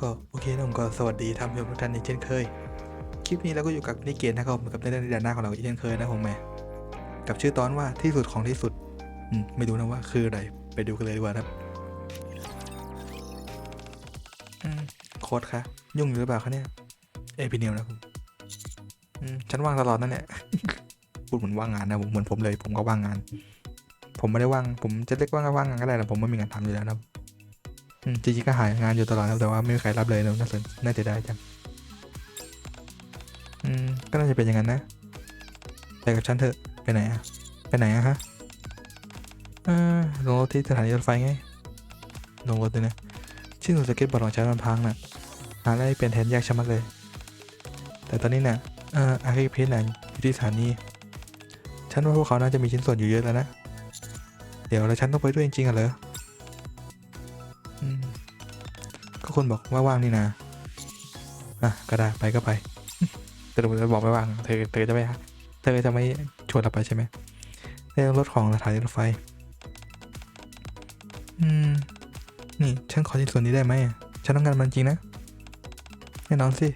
ก็โอเคนะผมก็สวัสดีท่านผู้ชมทุกท่านอีกเช่นเคย คลิปนี้เราก็อยู่กับนิเกนนะครับผมกับในเรื่องด่านหน้าของเราอีกเช่นเคยนะผมแม่กับชื่อตอนว่าที่สุดของที่สุดอืมไม่รู้นะว่าคืออะไรไปดูกันเลยดีกว่าครับอืมโค้ดคะยุ่งอยู่หรือเปล่าคะเนี่ยเอพี่นิวนะผมฉันว่างตลอดนั่นแหละพูดเหมือนว่างงานนะผมเหมือนผมเลย ผมก็ว่างงาน ผมไม่ได้ว่าง ผมจะเรียกว่างก็ว่างงานก็ได้แต่ผมไม่มีงานทำอยู่แล้วนะ จริงๆก็หางานอยู่ตลอดครับแต่ว่าไม่มีใครรับเลยนะน่าสนน่าจะได้จังอืมก็น่าจะเป็นอย่างนั้นนะไปกับฉันเถอะไปไหนอะไปไหนอะฮะเออลงรถที่สถานีรถไฟไงลงรถเลยนะชื่อหนูสเก็ตบอร์ดของฉันมันพังน่ะหาอะไรเปลี่ยนแทนยากชะมัดเลย แต่ตอนนี้น่ะเอออาร์คิเพนน่ะอยู่ที่สถานีฉันว่าพวกเขาน่าจะมีชิ้นส่วนอยู่เยอะแล้วนะเดี๋ยวแล้วฉันต้องไปด้วยจริงๆเหรอ คนบอกว่าว่างนี่นะอะก็ได้ไปก็ไปแต่เราจะบอกไม่ว่างเธอเธอจะไม่เธอจะไม่ชวนเราไปใช่ไหมในรถของสถานีรถไฟ อืม นี่ ฉันขอชิ้นส่วนนี้ได้ไหมฉันต้องการมันจริงนะแน่นอนสิ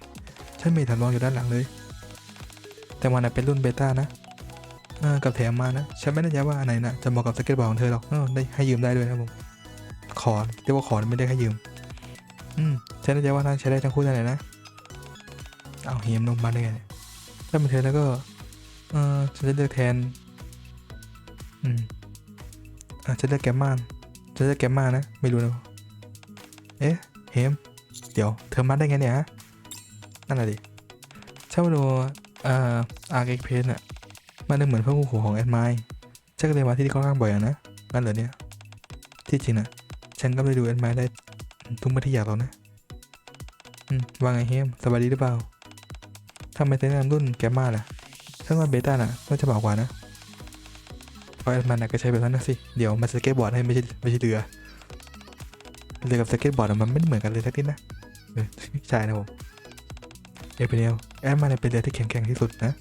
ฉันมีฐานรองอยู่ด้านหลังเลย แต่มันนะเป็นรุ่นเบต้านะเออกับแถมมานะ ฉันไม่แน่ใจว่าอันไหนนะจะเหมาะกับสเก็ตบอร์ดของเธอหรอกเออได้ให้ยืมได้ด้วยนะผม ขอเรียกว่าขอไม่ได้แค่ยืม อืมฉันเข้าใจว่าน่าใช้ได้ทั้งคู่นั่นแหละนะ เอาเฮียมลงมาได้ไงเนี่ยถ้าเป็นเธอแล้วก็ เออฉันจะเลือกแทน อืมอะฉันเลือกแกมมานฉันเลือกแกมมานะ ไม่รู้นะ เอ๊ะเฮม เดี๋ยว เธอมาได้ไงเนี่ยฮะ นั่นแหละดิช่าดูเอ่ออาร์เอ็กเพนอะมันได้เหมือนเพื่อนคู่หูของแอดไมล์ฉันก็เลยมาที่นี่ค่อนข้างบ่อยอะนะนั่นเหรอเนี่ย ที่จริงนะฉันก็ไปดูแอดไมล์ได้ ทุกเมื่อที่อยากหรอนะว่าไงเฮมสบายดีหรือเปล่าทำไมเต้นรุ่นแกมมาล่ะฉันว่าเบต้าน่ะน่าจะเบากว่านะเพราะแอดมันน่ะก็ใช้แบบนั้นนะสิ เดี๋ยวมันสเก็ตบอร์ดให้ไม่ใช่ไม่ใช่เรือเรือกับสเก็ตบอร์ดมันไม่เหมือนกันเลยสักนิดนะเออใช่นะผมเอเปเนลแอดมันเนยเป็นเรือที่แข็งแกร่งที่สุดนะ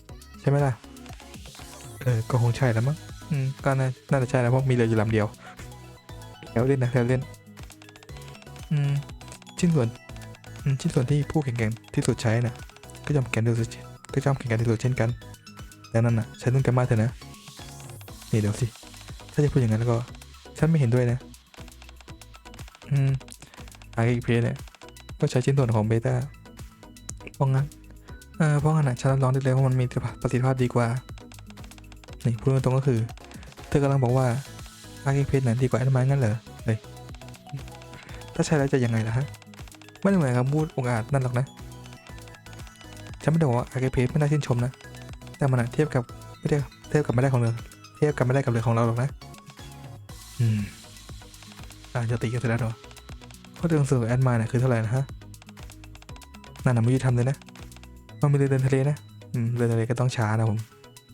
ใช่ไหมล่ะ เออ ก็คงใช่แล้วมั้ง อืม ก็น่าน่าจะใช่แล้วเพราะมีเรืออยู่ลำเดียวแล้วเล่นนะแล้วเล่น อืมชิ้นส่วนอืมชิ้นส่วนที่ผู้แข่งขันที่สุดใช้น่ะ ก็ยอมแข่งขันที่สุดก็ยอมแข่งขันที่สุดเช่นกันดังนั้นน่ะฉันต้องแกมาเถอะนะนี่เดี๋ยวสิถ้าจะพูดอย่างนั้นแล้วก็ ฉันไม่เห็นด้วยนะ อืมอาร์เอพีเนี่ยก็ใช้ชิ้นส่วนของเบต้าเพราะงั้นเออเพราะงั้นน่ะฉันรับรองได้เลยว่ามันมีประสิทธิภาพดีกว่านี่พูดตรงก็คือ เธอกำลังบอกว่าอาร์เอพีนั้นดีกว่าแอดมางั้นเหรอ ถ้าใช่แล้วจะยังไงล่ะฮะ ไม่ได้เหมือนคำพูดองอาจนั่นหรอกนะ ฉันไม่ได้บอกว่าอาร์เพีไม่น่าชื่นชมนะ แต่มันเทียบกับไม่ได้เทียบกับไม่ได้ของเรือ เทียบกับไม่ได้กับเรือของเราหรอกนะ อืมอ่าจะตีกันเสร็จแล้วเหรอข้อเรื่องสื่อแอดมาเนี่ยคือเท่าไหร่นะฮะ นั่นน่ะไม่ยุติธรรมเลยนะ มันเป็นเรือเดินทะเลนะ อืมเรือทะเลก็ต้องช้านะผม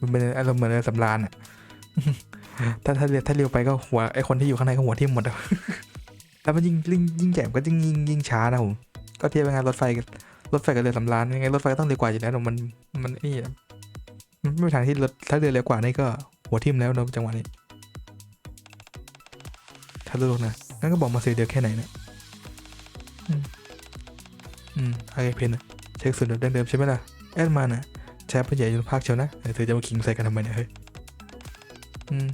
มันเป็นอารมณ์เหมือนเรือสำราญอะถ้าถ้าเรือถ้าเร็วไปก็หัวไอคนที่อยู่ข้างในก็หัวทิ่มหมดอะ แล้วมันยิ่งยิ่งยิ่งแจ่มก็ยิ่งยิ่งยิ่งช้านะผมก็เทียบกับงานรถไฟกับรถไฟกับเรือสำราญยังไงรถไฟก็ต้องเร็วกว่าอยู่แล้วมันมันนี่มันไม่ทางที่รถถ้าเรือเร็วกว่านี่ก็หัวทิ่มแล้วนะจังหวะนี้ถ้ารู้นะงั้นก็บอกมาเสิเดียวแค่ไหนนะอืมอืมไอเพนอะเช็คสุดแบบเดิมใช่ไหมล่ะแอดมานะแชร์เป็นใหญ่ยนภาคเชียวนะเธอจะมาขิงใส่กันทำไมเนี่ยเฮ้ยอืม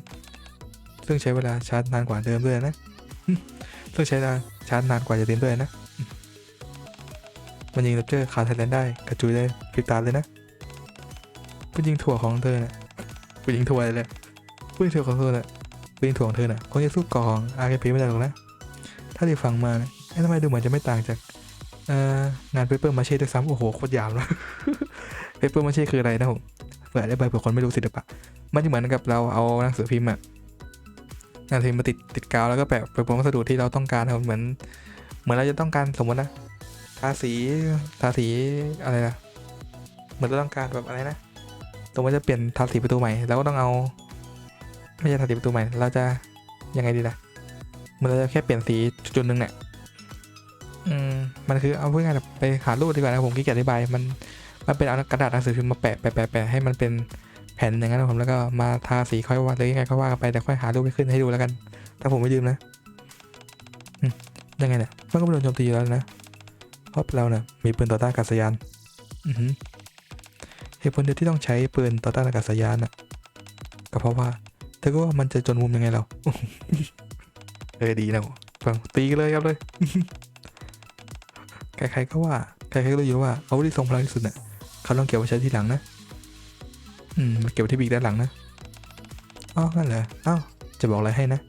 ซึ่งใช้เวลาชาร์จนานกว่าเดิมด้วยนะ ซึ่งใช้เวลาชาร์จนานกว่าจะเต็มด้วยนะ มันยิงรับเจอขาไทยแลนด์ได้กระจุยได้พลิกตาเลยนะผู้ยิงถั่วของเธอน่ะผู้ยิงถั่วเลยแหละผู้ยิงถั่วของเธอน่ะผู้ยิงถั่วของเธอน่ะคงจะสู้กองอาร์เคพีไม่ได้หรอกนะ ถ้าที่ฟังมาเนี่ยเอ๊ะทำไมดูเหมือนจะไม่ต่างจากงานเปเปอร์มาเช่ด้วยซ้ำโอ้โหโคตรยาวแล้วเปเปอร์มาเช่คืออะไรนะผมเผื่อได้ใบเผื่อคนไม่รู้ศิลปะมันจะเหมือนกับเราเอาหนังสือพิมพ์อะ งสือพิมพ์มาติดติดกาวแล้วก็แปะไปบนวัสดุที่เราต้องการครับเหมือน เหมือนเราจะต้องการสมมตินะทาสีทาสีอะไรนะเหมือนเราต้องการแบบอะไรนะสมมติจะเปลี่ยนทาสีประตูใหม่เราก็ต้องเอา ไม่ใช่ทาสีประตูใหม่ เราจะยังไงดีล่ะเหมือนเราจะแค่เปลี่ยนสีจุดๆหนึ่งเนี่ยอืมมันคือเอาพูดง่ายๆแบบไปหารูปดีกว่านะผมขี้เกียจอธิบายมันมันเป็นเอากระดาษหนังสือพิมพ์มาแปะแปะแปะแปะให้มันเป็น ผ่นอย่างนั้นผมแล้วก็มาทาสีค่อยว่าหรือยังไงค่อยว่ากันไปแต่ค่อยหารูปให้ขึ้นให้ดูแล้วกัน ถ้าผมไม่ลืมนะยังไงเนี่ยมันก็ไม่โดนโจมตีอยู่แล้วนะเพราะเราเนี่ยมีปืนต่อต้านอากาศยานเหตุผลเดียวที่ต้องใช้ปืนต่อต้านอากาศยานน่ะก็เพราะว่าเธอก็ว่ามันจะจนมุมยังไงเราเออดีนะฟังตีกันเลยครับเลยใครๆก็ว่าใครๆก็รู้อยู่ว่าอาวุธที่ทรงพลังที่สุดน่ะเขาต้องเก็บไว้ใช้ทีหลังนะ อืมเก็บที่บีกด้านหลังนะอ๋อนั่นเหรออ้าวจะบอกอะไรให้นะ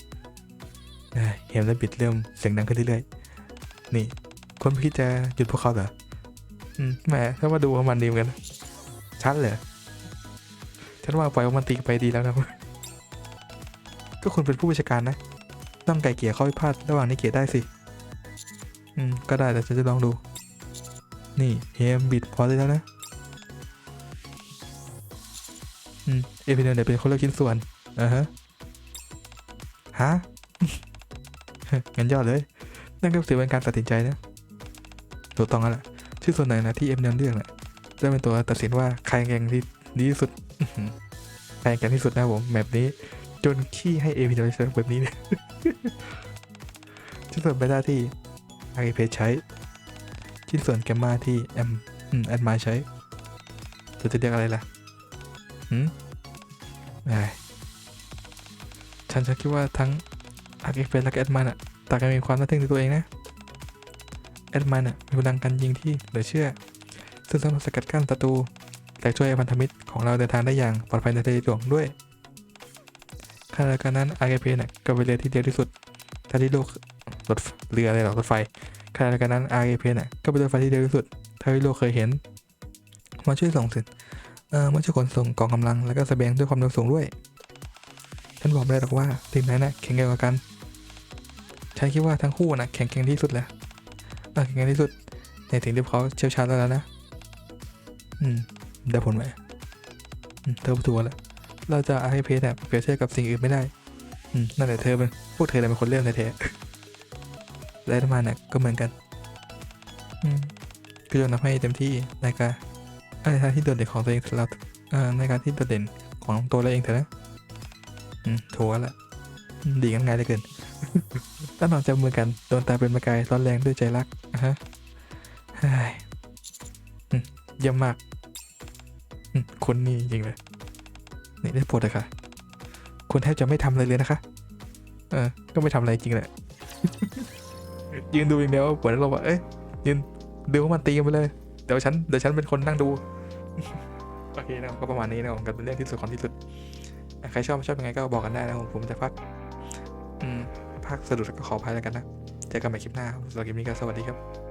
เอ้ยเห็นแล้วบิดเริ่มเสียงดังขึ้นเรื่อยๆ นี่คนพี่จะหยุดพวกเขาเหรอ อืมแหมถ้ามาดูมันดีเหมือนกันชัดเลยฉันว่าปล่อยมันตีกไปดีแล้วนะก็คุณเป็นผู้บัญชาการนะ ต้องไก่เกลี่ยข้อพิพาทระหว่างนิเกตได้สิ อืม ก็ได้แต่ฉันจะลองดู นี่เฮมบิดพอได้แล้วนะ เอพิเนลเนี่ยเป็นคนเลือกชิ้นส่วนอ่าฮะฮะงั้นยอดเลย นั่นก็ถือเป็นการตัดสินใจนะถูกต้องแล้วแหละชื่อส่วนไหนนะที่เอพิเนลเลือกน่ะจะเป็นตัวตัดสินว่าใครแข่งที่ดีที่สุดใครแข่งที่สุดนะผมแบบนี้ จนขี้ให้เอพิเนลเลือกแบบนี้เลยชิ้นส่วนเบต้าที่อาร์เพใช้ ชิ้นส่วนแกมมาที่แอมอืมแอดมาใช้ตัวจะเรียกอะไรล่ะ หืมไอฉันฉันคิดว่าทั้งอาร์เพและแอดมาน่ะต่างกันมีความน่าทึ่งในตัวเองนะแอดมาน่ะมีพลังการยิงที่เหลือเชื่อ ซึ่งสามารถสกัดกั้นศัตรูและช่วยพันธมิตรของเราเดินทางได้อย่างปลอดภัยในทะเลหลวงด้วยขณะเดียวกันนั้นอาร์เพน่ะก็เป็นเรือที่เร็วที่สุดเท่าที่โลกรถเรืออะไรหรอกรถไฟขณะเดียวกันนั้น RAP น่ะก็เป็นรถไฟที่เร็วที่สุดเท่าที่โลกเคยเห็นมาช่วยส่งสิน เอ่อมาช่วยขนส่งกองกำลังแล้วก็แสดงด้วยความเร็วสูงด้วย ฉันบอกได้หรอกว่าทีมไหนน่ะแข็งแกร่งกว่ากัน ฉันคิดว่าทั้งคู่น่ะแข็งแกร่งที่สุดแหละเออแข็งแกร่งที่สุด ในสิ่งที่เขาเชี่ยวชาญแล้วนะ อืม ได้ผลไหมเธอพูดถูแล้ว เราจะ RAP เนี่ยเปรียบเทียบกับสิ่งอื่นไม่ได้ อืม นั่นแหละเธอเป็นพวกเธอแหละเป็นคนเริ่มแท้ๆและมาเนี่ยก็เหมือนกัน อืมก็ยอมรับให้เต็มที่ในการ ในทางที่โดดเด่นของตัวเองสำหรับเอ่อในการที่โดดเด่นของตัวเราเองเถอะนะถูกแล้วละดีกันง่ายเลือเกินตั้งนอนจับมือกันโดนตาเป็นประกายร้อนแรงด้วยใจรักอะฮะเยี่ยมมากคุณนี่จริงเลย นี่ได้โปรดเลยค่ะคุณแทบจะไม่ทำอะไรเลยนะคะ เออ ก็ไม่ทำอะไรจริงแหละยืนดูอย่างเดียวเหมือนเราว่าเอ้ยยืนดูว่ามันตีกันไปเลย เดี๋ยวฉันเดี๋ยวฉันเป็นคนนั่งดูโอเคนะครับก็ประมาณนี้นะครับผมกับเป็นเรื่องที่สุดของที่สุดอะใครชอบไม่ชอบยังไงก็บอกกันได้นะครับผมผมจะพักอืมพักสะดุดก็ขออภัยแล้วกันนะ เจอกันใหม่คลิปหน้าครับสำหรับคลิปนี้ก็สวัสดีครับ